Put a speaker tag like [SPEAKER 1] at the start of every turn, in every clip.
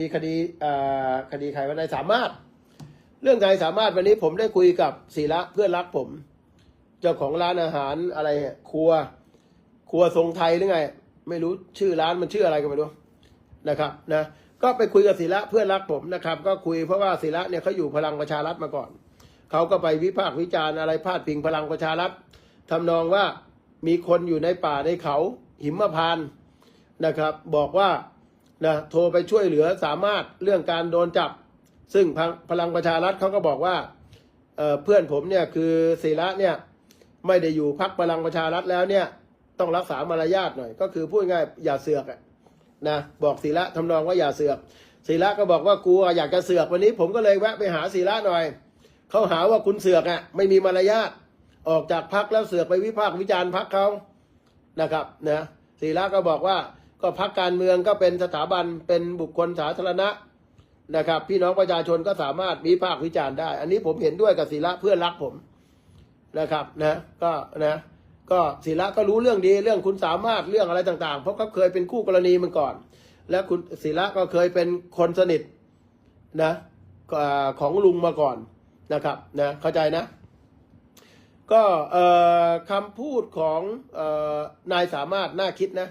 [SPEAKER 1] มีคดีคดีใครว่านายสามารถ เรื่องนายสามารถวันนี้ผมได้คุยกับศิระเพื่อนรักผม เจ้าของร้านอาหารอะไรครัว ครัวทรงไทยหรือไง ไม่รู้ชื่อร้านมันชื่ออะไรก็ไม่รู้นะครับนะก็ไปคุยกับศิระเพื่อนรักผมนะครับ ก็คุยเพราะว่าศิระเนี่ยเขาอยู่พลังประชารัฐมาก่อนเขาก็ไปวิพากษ์วิจารณ์อะไรพาดพิงพลังประชารัฐทำนองว่ามีคนอยู่ในป่าในเขาหิมพานนะครับ บอกว่า นะโทรไปช่วยเหลือสามารถเรื่องการโดนจับ ซึ่งพลังพลังประชารัฐเขาก็บอกว่าเเพื่อนผมเนี่ยคือศิระเนี่ยไม่ได้อยู่พักพลังประชารัฐแล้วเนี่ยต้องรักษามารยาทหน่อย ก็คือพูดง่ายอย่าเสือกนะบอกศิระทำนองว่าอย่าเสือกศิระก็บอกว่ากูอยากจะเสือกวันนี้ ผมก็เลยแวะไปหาศิระหน่อยเขาหาว่าคุณเสือกอะไม่มีมารยาทออกจากพักแล้วเสือกไปวิพากษ์วิจารณ์พักเขานะครับนะศิระก็บอกว่า ก็พักการเมืองก็เป็นสถาบันเป็นบุคคลสาธารณะนะครับ พี่น้องประชาชนก็สามารถวิพากษ์วิจารณ์ได้ อันนี้ผมเห็นด้วยกับศิระเพื่อนรักผมนะครับนะก็นะก็ศิระก็รู้เรื่องดีเรื่องคุณสามารถเรื่องอะไรต่างๆ เพราะเขาเคยเป็นคู่กรณีมันก่อน และคุณศิระก็เคยเป็นคนสนิทนะของลุงมาก่อนนะครับนะเข้าใจนะก็คำพูดของออนายสามารถน่าคิดนะ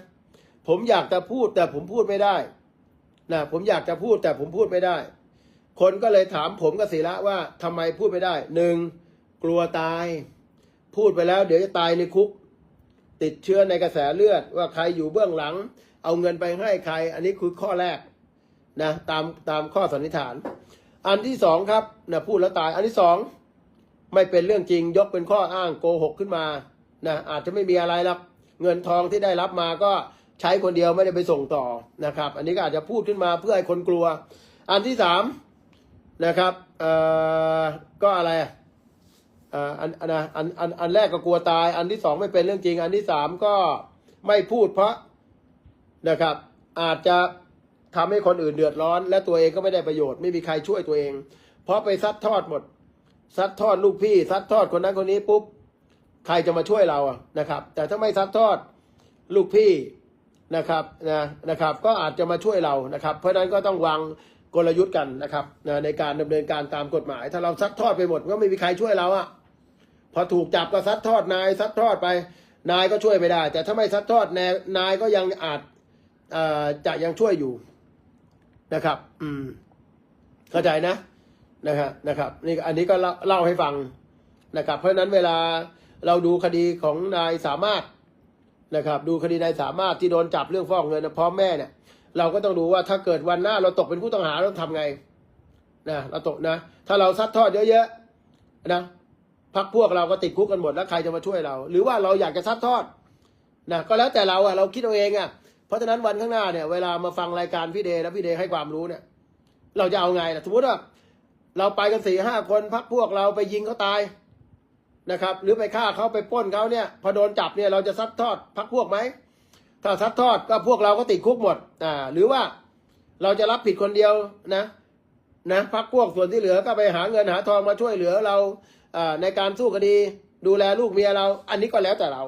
[SPEAKER 1] ผมอยากจะพูดแต่ผมพูดไม่ได้นะผมอยากจะพูดแต่ผมพูดไม่ได้ คนก็เลยถามผมกับศิระว่าทำไมพูดไม่ได้หนึ่งกลัวตาย พูดไปแล้ว เดี๋ยวจะตายในคุก ติดเชื้อในกระแสเลือด ว่าใครอยู่เบื้องหลัง เอาเงินไปให้ใคร อันนี้คือข้อแรกนะตามตามข้อสันนิษฐาน อันที่สองครับนะพูดแล้วตาย อันที่สองไม่เป็นเรื่องจริงยกเป็นข้ออ้างโกหกขึ้นมานะอาจจะไม่มีอะไรหรอกเงินทองที่ได้รับมาก็ ใช้คนเดียวไม่ได้ไปส่งต่อนะครับ อันนี้ก็อาจจะพูดขึ้นมาเพื่อให้คนกลัว อันที่สามนะครับเอ่อก็อะไรอะเอ่ออันอันนะอันอันอันแรกก็กลัวตาย อันที่สองไม่เป็นเรื่องจริง อันที่สามก็ไม่พูดเพราะนะครับ อาจจะทำให้คนอื่นเดือดร้อน และตัวเองก็ไม่ได้ประโยชน์ไม่มีใครช่วยตัวเอง เพราะไปซัดทอดหมด ซัดทอดลูกพี่ ซัดทอดคนนั้นคนนี้ปุ๊บใครจะมาช่วยเราอะนะครับ แต่ถ้าไม่ซัดทอดลูกพี่ นะครับนะนะครับ ก็อาจจะมาช่วยเรานะครับ เพราะฉะนั้นก็ต้องวางกลยุทธ์กันนะครับนะในการดำเนินการตามกฎหมาย ถ้าเราซัดทอดไปหมดก็ไม่มีใครช่วยเราอะพอถูกจับก็ซัดทอดนายซัดทอดไป นายก็ช่วยไม่ได้ แต่ถ้าไม่ซัดทอดนายนายก็ยังอาจอ่อจะยังช่วยอยู่นะครับ อืม เข้าใจนะนะครับนะครับนี่อันนี้ก็เล่าเล่าให้ฟังนะครับ เพราะฉะนั้นเวลาเราดูคดีของนายสามารถ นะครับ ดูคดีนายสามารถที่โดนจับเรื่องฟอกเงินนะพ่อแม่เนี่ย เราก็ต้องดูว่าถ้าเกิดวันหน้าเราตกเป็นผู้ต้องหาเราต้องทำไงนะเราตกนะ ถ้าเราซัดทอดเยอะๆนะพักพวกเราก็ติดคุกกันหมดแล้วใครจะมาช่วยเรา หรือว่าเราอยากจะซัดทอดนะก็แล้วแต่เราอะเราคิดเอาเองอะเพราะฉะนั้นวันข้างหน้าเนี่ย เวลามาฟังรายการพี่เดย์แล้วพี่เดย์ให้ความรู้เนี่ย เราจะเอาไงล่ะสมมติว่าเราไปกันสี่ห้าคนพักพวกเราไปยิงเขาตาย นะครับ หรือไปฆ่าเขาไปป้นเขาเนี่ยพอโดนจับเนี่ยเราจะซัดทอดพักพวกไหมถ้าซัดทอดก็พวกเราก็ติดคุกหมดอ่าหรือว่าเราจะรับผิดคนเดียวนะนะพักพวกส่วนที่เหลือก็ไปหาเงินหาทองมาช่วยเหลือเราอในการสู้คดี ดูแลลูกเมียเรา อันนี้ก็แล้วแต่เรา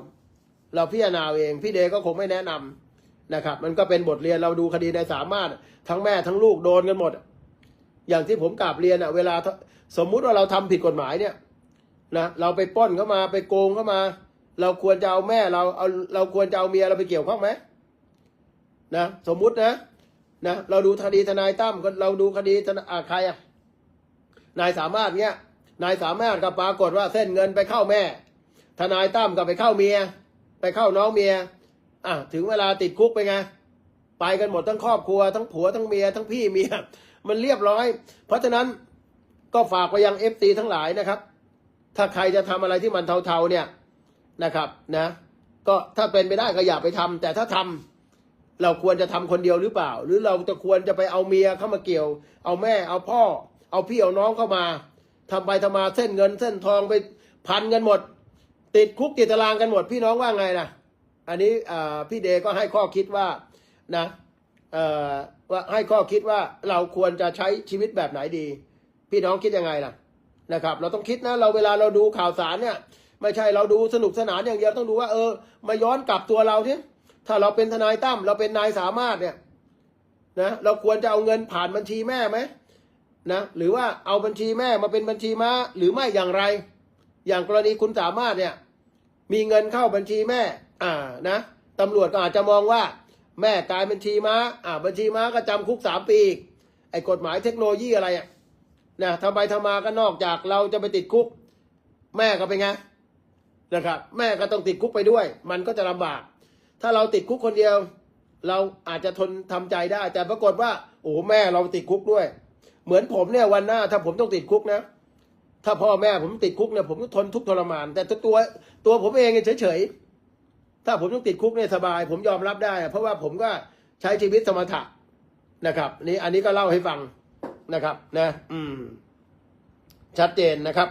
[SPEAKER 1] เราพิจารณาเองพี่เดก็คงไม่แนะนำนะครับ มันก็เป็นบทเรียนเราดูคดีในสามารถทั้งแม่ทั้งลูกโดนกันหมด อย่างที่ผมกราบเรียนอะเวลาสมมุติว่าเราทำผิดกฎหมายเนี่ย นะเราไปปล้นเข้ามาไปโกงเข้ามา เราควรจะเอาแม่เราเอาเราควรจะเอาเมียเราไปเกี่ยวข้องไหมนะสมมุตินะนะเราดูคดีทนายตั้มก็เราดูคดีทนายอ่าใครอะนายสามารถเนี้ยนายสามารถก็ปรากฏว่าเส้นเงินไปเข้าแม่ ทนายตั้มก็ไปเข้าเมีย ไปเข้าน้องเมียอะถึงเวลาติดคุกไปไงไปกันหมดทั้งครอบครัวทั้งผัวทั้งเมียทั้งพี่เมียมันเรียบร้อย เพราะฉะนั้นก็ฝากไปยังเอฟซีทั้งหลายนะครับ ถ้าใครจะทำอะไรที่มันเทาๆเนี่ยนะครับนะ ก็ถ้าเป็นไปได้ก็อย่าไปทำแต่ถ้าทำเราควรจะทำคนเดียวหรือเปล่า หรือเราจะควรจะไปเอาเมียเข้ามาเกี่ยว เอาแม่เอาพ่อ เอาพี่เอาน้องเข้ามาทำไปทำมาเส้นเงินเส้นทองไปพันกันหมด ติดคุกติดตารางกันหมด พี่น้องว่าไงนะอันนี้พี่เดก็ให้ข้อคิดว่านะว่าให้ข้อคิดว่าเราควรจะใช้ชีวิตแบบไหนดี พี่น้องคิดยังไงล่ะ นะครับ เราต้องคิดนะเราเวลาเราดูข่าวสารเนี่ย ไม่ใช่เราดูสนุกสนานอย่างเดียวต้องดูว่าเออ มาย้อนกลับตัวเราที่ถ้าเราเป็นทนายตั้มเราเป็นนายสามารถเนี่ยนะเราควรจะเอาเงินผ่านบัญชีแม่ไหมนะหรือว่าเอาบัญชีแม่มาเป็นบัญชีม้าหรือไม่อย่างไร อย่างกรณีคุณสามารถเนี่ยมีเงินเข้าบัญชีแม่ อ่านะตำรวจก็อาจจะมองว่า แม่กลายบัญชีม้าอ่าบัญชีม้าก็จำคุกสามปีอีกไอ้กฎหมายเทคโนโลยีอะไรอะ นะทำไปทำมาก็นอกจากเราจะไปติดคุก แม่ก็เป็นไงนะครับ แม่ก็ต้องติดคุกไปด้วย มันก็จะลำบาก ถ้าเราติดคุกคนเดียว เราอาจจะทนทำใจได้แต่ปรากฏว่าโอ้แม่เราติดคุกด้วย เหมือนผมเนี่ยวันหน้าถ้าผมต้องติดคุกนะ ถ้าพ่อแม่ผมติดคุกเนี่ยผมก็ทนทุกทรมาน แต่ตัวตัวผมเองเนี่ยเฉยๆถ้าผมต้องติดคุกเนี่ยสบาย ผมยอมรับได้ เพราะว่าผมก็ใช้ชีวิตสมถะนะครับนี่อันนี้ก็เล่าให้ฟัง นะครับนะอืม ชัดเจนนะครับ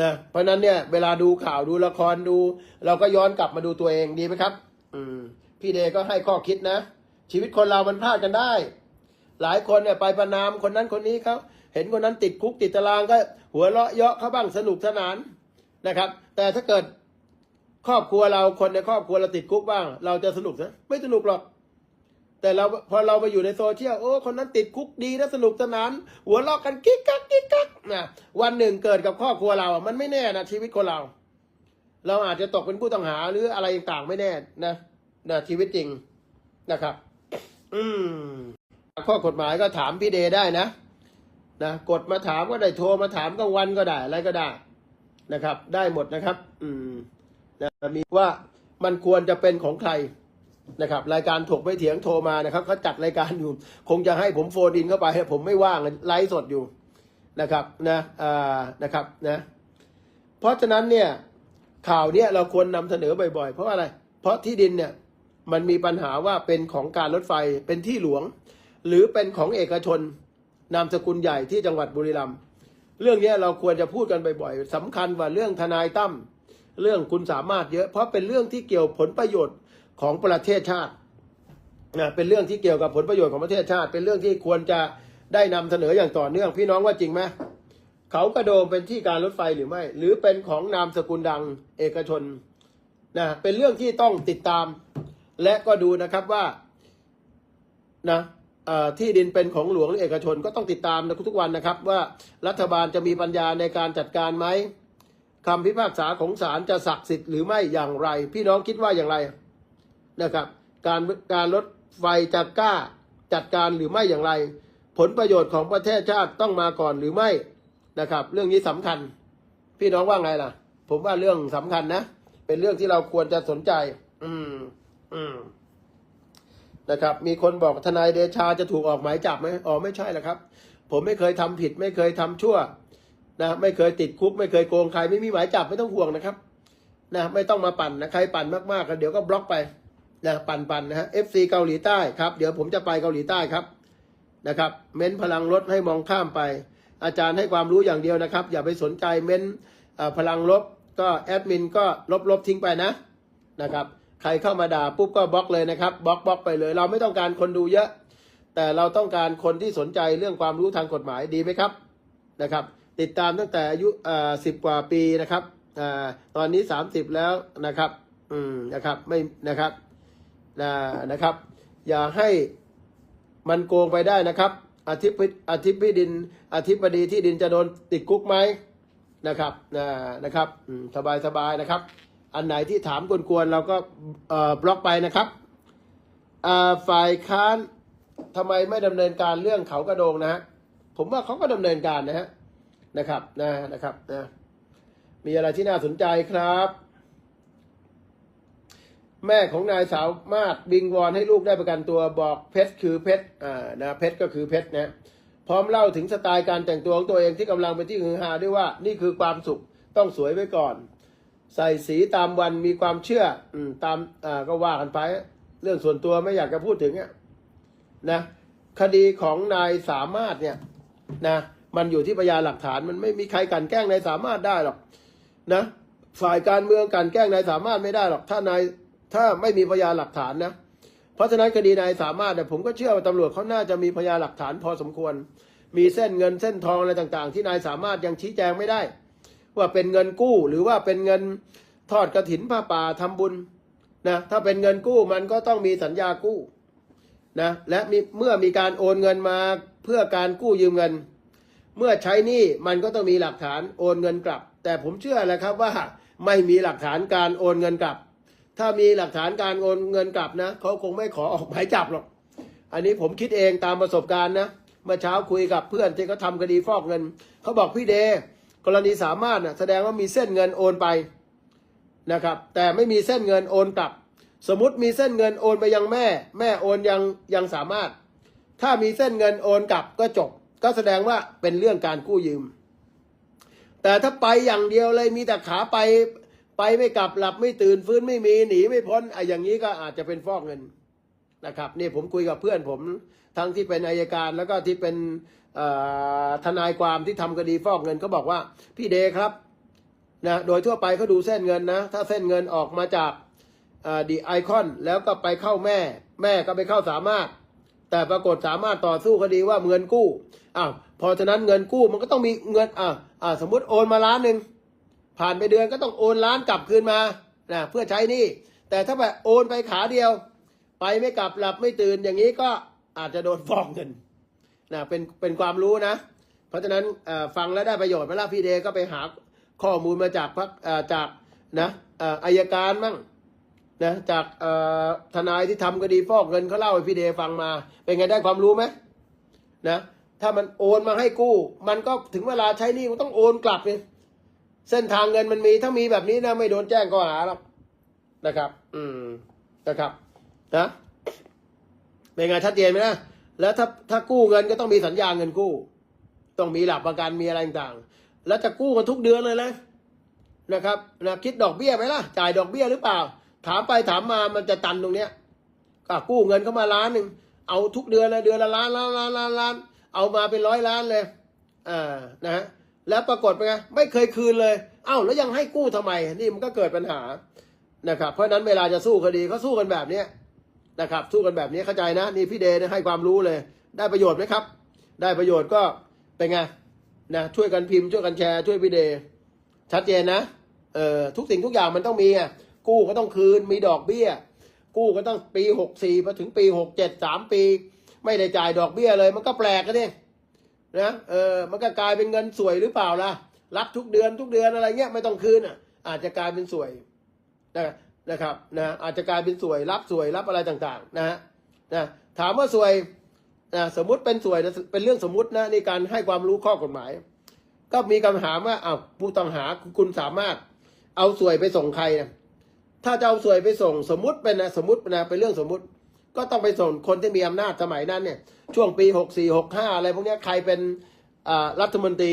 [SPEAKER 1] นะเพราะฉะนั้นเนี่ย เวลาดูข่าวดูละครดู เราก็ย้อนกลับมาดูตัวเองดีไหมครับ อืม พี่เดก็ให้ข้อคิดนะ ชีวิตคนเรามันพลาดกันได้ หลายคนเนี่ยไปประนามคนนั้นคนนี้เขาเห็นคนนั้นติดคุกติดตารางก็ หัวเราะเยาะเขาบ้างสนุกสนานนะครับ แต่ถ้าเกิดครอบครัวเราคนในครอบครัวเราติดคุกบ้าง เราจะสนุกนะไม่สนุกหรอก แต่เราพอเราไปอยู่ในโซเชียลโอ้คนนั้นติดคุกดีนะสนุกสนาน หัวเราะกันกิ๊กกักกิ๊กกักนะวันหนึ่งเกิดกับครอบครัวเราอะมันไม่แน่นะชีวิตคนเรา เราอาจจะตกเป็นผู้ต้องหาหรืออะไรต่างๆไม่แน่นะนะชีวิตจริงนะครับ อืมข้อกฎหมายก็ถามพี่เดได้นะนะกดมาถามก็ได้โทรมาถามกลางวันก็ได้อะไรก็ได้นะครับ ได้หมดนะครับ อืมนะมีว่ามันควรจะเป็นของใคร นะครับรายการถกไม่เถียงโทรมานะครับเขาจัดรายการอยู่ คงจะให้ผมโฟนอินเข้าไปผมไม่ว่างไลฟ์สดอยู่นะครับนะอ่านะครับนะเพราะฉะนั้นเนี่ยข่าวเนี้ยเราควรนำเสนอบ่อยๆ เพราะอะไร เพราะที่ดินเนี่ยมันมีปัญหาว่าเป็นของการรถไฟเป็นที่หลวง หรือเป็นของเอกชนนามสกุลใหญ่ที่จังหวัดบุรีรัมย์เรื่องนี้เราควรจะพูดกันบ่อยๆสำคัญว่าเรื่องทนายตั้มเรื่องคุณสามารถเยอะ เพราะเป็นเรื่องที่เกี่ยวผลประโยชน์ ของประเทศชาตินะเป็นเรื่องที่เกี่ยวกับผลประโยชน์ของประเทศชาติ เป็นเรื่องที่ควรจะได้นำเสนออย่างต่อเนื่อง พี่น้องว่าจริงไหมเขากระโดมเป็นที่การรถไฟหรือไม่ หรือเป็นของนามสกุลดังเอกชนนะเป็นเรื่องที่ต้องติดตาม และก็ดูนะครับว่านะที่ดินเป็นของหลวงหรือเอกชนก็ต้องติดตามนะทุกวันนะครับ ว่ารัฐบาลจะมีปัญญาในการจัดการไหมคำพิพากษาของศาลจะศักดิ์สิทธิ์หรือไม่อย่างไร พี่น้องคิดว่าอย่างไร นะครับ การการรถไฟจะกล้าจัดการหรือไม่อย่างไร ผลประโยชน์ของประเทศชาติต้องมาก่อนหรือไม่นะครับ เรื่องนี้สำคัญ พี่น้องว่าไงล่ะ ผมว่าเรื่องสำคัญนะ เป็นเรื่องที่เราควรจะสนใจ อืม อืมนะครับ มีคนบอกทนายเดชาจะถูกออกหมายจับไหมอ๋อไม่ใช่ละครับ ผมไม่เคยทำผิด ไม่เคยทำชั่วนะไม่เคยติดคุก ไม่เคยโกงใครไม่มีหมายจับไม่ต้องห่วงนะครับ นะไม่ต้องมาปั่นนะใครปั่นมากๆก็เดี๋ยวก็บล็อกไป นะปันปั่นนะฮะ FC เกาหลีใต้ครับ เดี๋ยวผมจะไปเกาหลีใต้ครับนะครับ เม้นพลังลดให้มองข้ามไป อาจารย์ให้ความรู้อย่างเดียวนะครับ อย่าไปสนใจเม้นพลังลบก็แอดมินก็ลบลบทิ้งไปนะนะครับ ใครเข้ามาด่าปุ๊บก็บล็อกเลยนะครับบล็อกบล็อกไปเลย เราไม่ต้องการคนดูเยอะ แต่เราต้องการคนที่สนใจเรื่องความรู้ทางกฎหมายดีไหมครับนะครับ ติดตามตั้งแต่อายุสิบกว่าปีนะครับอตอนนี้สามสิบแล้วนะครับ อืมนะครับไม่นะครับ นะนะครับ อย่าให้มันโกงไปได้นะครับอาทิตย์อาทิตย์พิดินอธิบดีที่ดินจะโดนติดคุกไหมนะครับนะนะครับสบายสบายนะครับ อันไหนที่ถามกวนๆเราก็บล็อกไปนะครับฝ่ายค้านทำไมไม่ดำเนินการเรื่องเขากระโดงนะฮะผมว่าเขาก็ดำเนินการนะฮะนะครับนะนะครับนะมีอะไรที่น่าสนใจครับ แม่ของนายสาวมาดบิงวอนให้ลูกได้ประกันตัวบอกเพชรคือเพชรอ่านะเพชรก็คือเพชรนะพร้อมเล่าถึงสไตล์การแต่งตัวของตัวเองที่กำลังเป็นที่ฮือฮาด้วยว่านี่คือความสุขต้องสวยไว้ก่อน ใส่สีตามวันมีความเชื่ออืมตามอ่าก็ว่ากันไป เรื่องส่วนตัวไม่อยากจะพูดถึงอะนะคดีของนายสามารถเนี่ยนะมันอยู่ที่พยานหลักฐานมันไม่มีใครกลันแกล้งนายสามารถได้หรอกนะฝ่ายการเมืองกลันแกล้งนายสามารถไม่ได้หรอกถ้านาย ถ้าไม่มีพยานหลักฐานนะเพราะฉะนั้นคดีนายสามารถเนี่ยผมก็เชื่อว่าตำรวจเขาน่าจะมีพยานหลักฐานพอสมควร มีเส้นเงินเส้นทองอะไรต่างๆ ที่นายสามารถยังชี้แจงไม่ได้ ว่าเป็นเงินกู้หรือว่าเป็นเงินทอดกระถินผ้าป่าทำบุญนะถ้าเป็นเงินกู้มันก็ต้องมีสัญญากู้นะและมีเมื่อมีการโอนเงินมาเพื่อการกู้ยืมเงิน เมื่อใช้หนี้มันก็ต้องมีหลักฐานโอนเงินกลับ แต่ผมเชื่อแหละครับว่าไม่มีหลักฐานการโอนเงินกลับ ถ้ามีหลักฐานการโอนเงินกลับนะเขาคงไม่ขอออกหมายจับหรอก อันนี้ผมคิดเองตามประสบการณ์นะเมื่อเช้าคุยกับเพื่อนที่เขาทำคดีฟอกเงินเขาบอกพี่เดกรณีสามารถนะแสดงว่ามีเส้นเงินโอนไปนะครับ แต่ไม่มีเส้นเงินโอนกลับ สมมติมีเส้นเงินโอนไปยังแม่ แม่โอนยังยังสามารถ ถ้ามีเส้นเงินโอนกลับก็จบ ก็แสดงว่าเป็นเรื่องการกู้ยืม แต่ถ้าไปอย่างเดียวเลยมีแต่ขาไป ไปไม่กลับหลับไม่ตื่นฟื้นไม่มีหนีไม่พ้นไอ้อย่างนี้ก็อาจจะเป็นฟอกเงินนะครับนี่ผมคุยกับเพื่อนผมทั้งที่เป็นอายการแล้วก็ที่เป็นทนายความที่ทำคดีฟอกเงินเขาบอกว่าพี่เดครับนะโดยทั่วไปเขาดูเส้นเงินนะ ถ้าเส้นเงินออกมาจากดีไอคอนแล้วก็ไปเข้าแม่ แม่ก็ไปเข้าสามารถ แต่ปรากฏสามารถต่อสู้คดีว่าเงินกู้อ้าวพอฉะนั้นเงินกู้มันก็ต้องมีเงินอ่าอ่าสมมติโอนมาล้านหนึ่ง ผ่านไปเดือนก็ต้องโอนล้านกลับคืนมานะเพื่อใช้หนี่ แต่ถ้าแบบโอนไปขาเดียว ไปไม่กลับหลับไม่ตื่นอย่างนี้ก็อาจจะโดนฟ้องเงินนะเป็นเป็นความรู้นะ เพราะฉะนั้นฟังแล้วได้ประโยชน์ไหมล่ะพี่เดก็ไปหาข้อมูลมาจากพักจากนะอายการมั่งนะจากทนายที่ทำคดีฟอกเงินเขาเล่าให้พี่เดฟังมา เป็นไงได้ความรู้ไหมนะถ้ามันโอนมาให้กู้ มันก็ถึงเวลาใช้นี้มันต้องโอนกลับเลย เส้นทางเงินมันมีถ้ามีแบบนี้นะไม่โดนแจ้งข้อหาหรอกนะครับ อืมนะครับนะเป็นไงชัดเจนไหมนะแล้วถ้าถ้ากู้เงินก็ต้องมีสัญญาเงินกู้ ต้องมีหลักประกันมีอะไรต่างๆ แล้วจะกู้กันทุกเดือนเลยนะนะครับนะคิดดอกเบี้ยไหมล่ะ จ่ายดอกเบี้ยหรือเปล่า ถามไปถามมามันจะตันตรงเนี้ยก็กู้เงินเข้ามาล้านหนึ่งเอาทุกเดือนเลยเดือนละล้านล้านล้านล้านล้านเอามาเป็นร้อยล้านเลยอ่านะฮะ แล้วปรากฏเป็นไงไม่เคยคืนเลยเอ้าแล้วยังให้กู้ทำไม นี่มันก็เกิดปัญหานะครับ เพราะนั้นเวลาจะสู้คดีก็สู้กันแบบเนี้นะครับ สู้กันแบบนี้เข้าใจนะ นี่พี่เดให้ความรู้เลย ได้ประโยชน์ไหมครับ ได้ประโยชน์ก็เป็นไงนะช่วยกันพิมพ์ช่วยกันแชร์ช่วยพี่เดชชัดเจนนะเอ่อทุกสิ่งทุกอย่างมันต้องมีอะกู้ก็ต้องคืนมีดอกเบี้ย กู้ก็ต้องปีหกสี่มาถึงปีหกเจ็ดสามปี ไม่ได้จ่ายดอกเบี้ยเลย มันก็แปลกกันดิ นะเออมันก็กลายเป็นเงินสวยหรือเปล่าล่ะ รับทุกเดือนทุกเดือนอะไรเงี้ยไม่ต้องคืนอะ อาจจะกลายเป็นสวยนะนะครับนะอาจจะกลายเป็นสวยรับสวยรับอะไรต่างๆ นะฮะนะถามว่าสวยนะสมมุติเป็นสวยนะเป็นเรื่องสมมุตินะในการให้ความรู้ข้อกฎหมาย ก็มีคำถามว่าอ้าวผู้ต้องหาคุณสามารถเอาสวยไปส่งใครนะถ้าจะเอาสวยไปส่งสมมุติเป็นนะสมมตินะเป็นเรื่องสมมุติ ก็ต้องไปส่งคนที่มีอำนาจสมัยนั้นเนี่ย ช่วงปีหกสี่หกห้าอะไรพวกนี้ใครเป็นรัฐมนตรี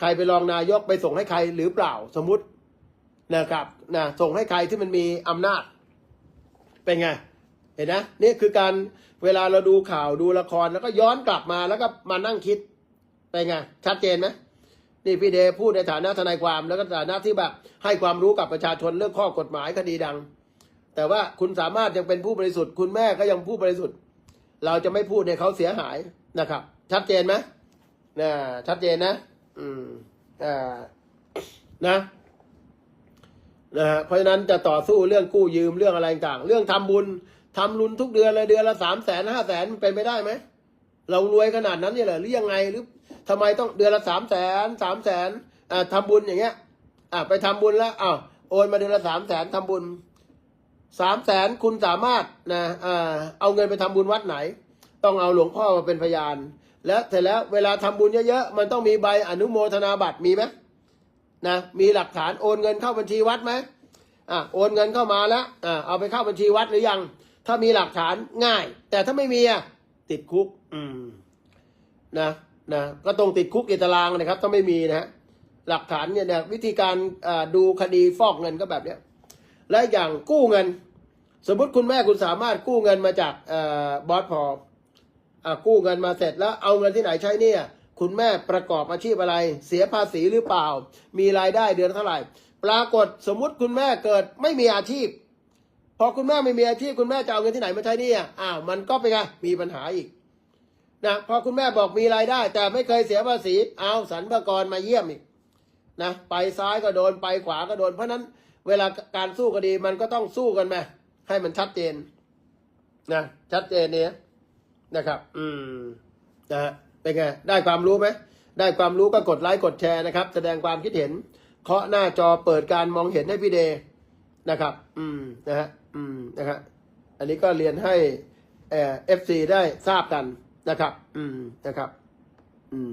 [SPEAKER 1] ใครไปรองนายกไปส่งให้ใครหรือเปล่าสมมตินะครับนะส่งให้ใครที่มันมีอำนาจ เป็นไง เห็นนะนี่คือการเวลาเราดูข่าวดูละครแล้วก็ย้อนกลับมาแล้วก็มานั่งคิด เป็นไง ชัดเจนไหมนี่พี่เดพูดในฐานะทนายความแล้วก็ฐานะที่แบบให้ความรู้กับประชาชนเรื่องข้อกฎหมายคดีดัง แต่ว่าคุณสามารถยังเป็นผู้บริสุทธิ์ คุณแม่ก็ยังผู้บริสุทธิ์ เราจะไม่พูดให้เขาเสียหายนะครับ ชัดเจนไหมนะชัดเจนนะ อืมอ่านะนะฮะเพราะฉะนั้นจะต่อสู้เรื่องกู้ยืมเรื่องอะไรต่าง เรื่องทำบุญทำรุนทุกเดือนเลยเดือนละสามแสนห้าแสนเป็นไปได้ไหมเรารวยขนาดนั้นเนี่ยเหรอหรือยังไงหรือทำไมต้องเดือนละสามแสนสามแสนอ่าทำบุญอย่างเงี้ย อ่าไปทำบุญแล้วอ้าวโอนมาเดือนละสามแสนทำบุญ สามแสนคุณสามารถนะเอาเงินไปทำบุญวัดไหน ต้องเอาหลวงพ่อมาเป็นพยาน แล้วเสร็จแล้วเวลาทำบุญเยอะๆ มันต้องมีใบอนุโมทนาบัตรมีไหมนะมีหลักฐานโอนเงินเข้าบัญชีวัดไหมอะโอนเงินเข้ามาแล้วอ่าเอาไปเข้าบัญชีวัดหรือยัง ถ้ามีหลักฐานง่าย แต่ถ้าไม่มีอะติดคุก อืมนะนะก็ต้องติดคุกอีตารางนะครับ ถ้าไม่มีนะฮะหลักฐานเนี่ยนะวิธีการดูคดีฟอกเงินก็แบบเนี้ย และอย่างกู้เงิน สมมติคุณแม่คุณสามารถกู้เงินมาจากบอสพออกู้เงินมาเสร็จแล้วเอาเงินที่ไหนใช้เนี่ย คุณแม่ประกอบอาชีพอะไร เสียภาษีหรือเปล่า มีรายได้เดือนเท่าไหร่ ปรากฏสมมุติคุณแม่เกิดไม่มีอาชีพ พอคุณแม่ไม่มีอาชีพ คุณแม่จะเอาเงินที่ไหนมาใช้เนี่ยอ้าวมันก็เป็นไงมีปัญหาอีกนะพอคุณแม่บอกมีรายได้ แต่ไม่เคยเสียภาษีเอาสรรพากรมาเยี่ยมอีกนะไปซ้ายก็โดนไปขวาก็โดนเพราะนั้น เวลาการสู้คดีมันก็ต้องสู้กันไหมให้มันชัดเจนนะชัดเจนเนี่ยนะครับ อืมนะฮะเป็นไงได้ความรู้ไหมได้ความรู้ก็กดไลค์กดแชร์นะครับ แสดงความคิดเห็น เคาะหน้าจอเปิดการมองเห็นให้พี่เดนะครับ อืมนะฮะอืมนะฮะอันนี้ก็เรียนให้เอฟซีได้ทราบกันนะครับ อืมนะครับ อืม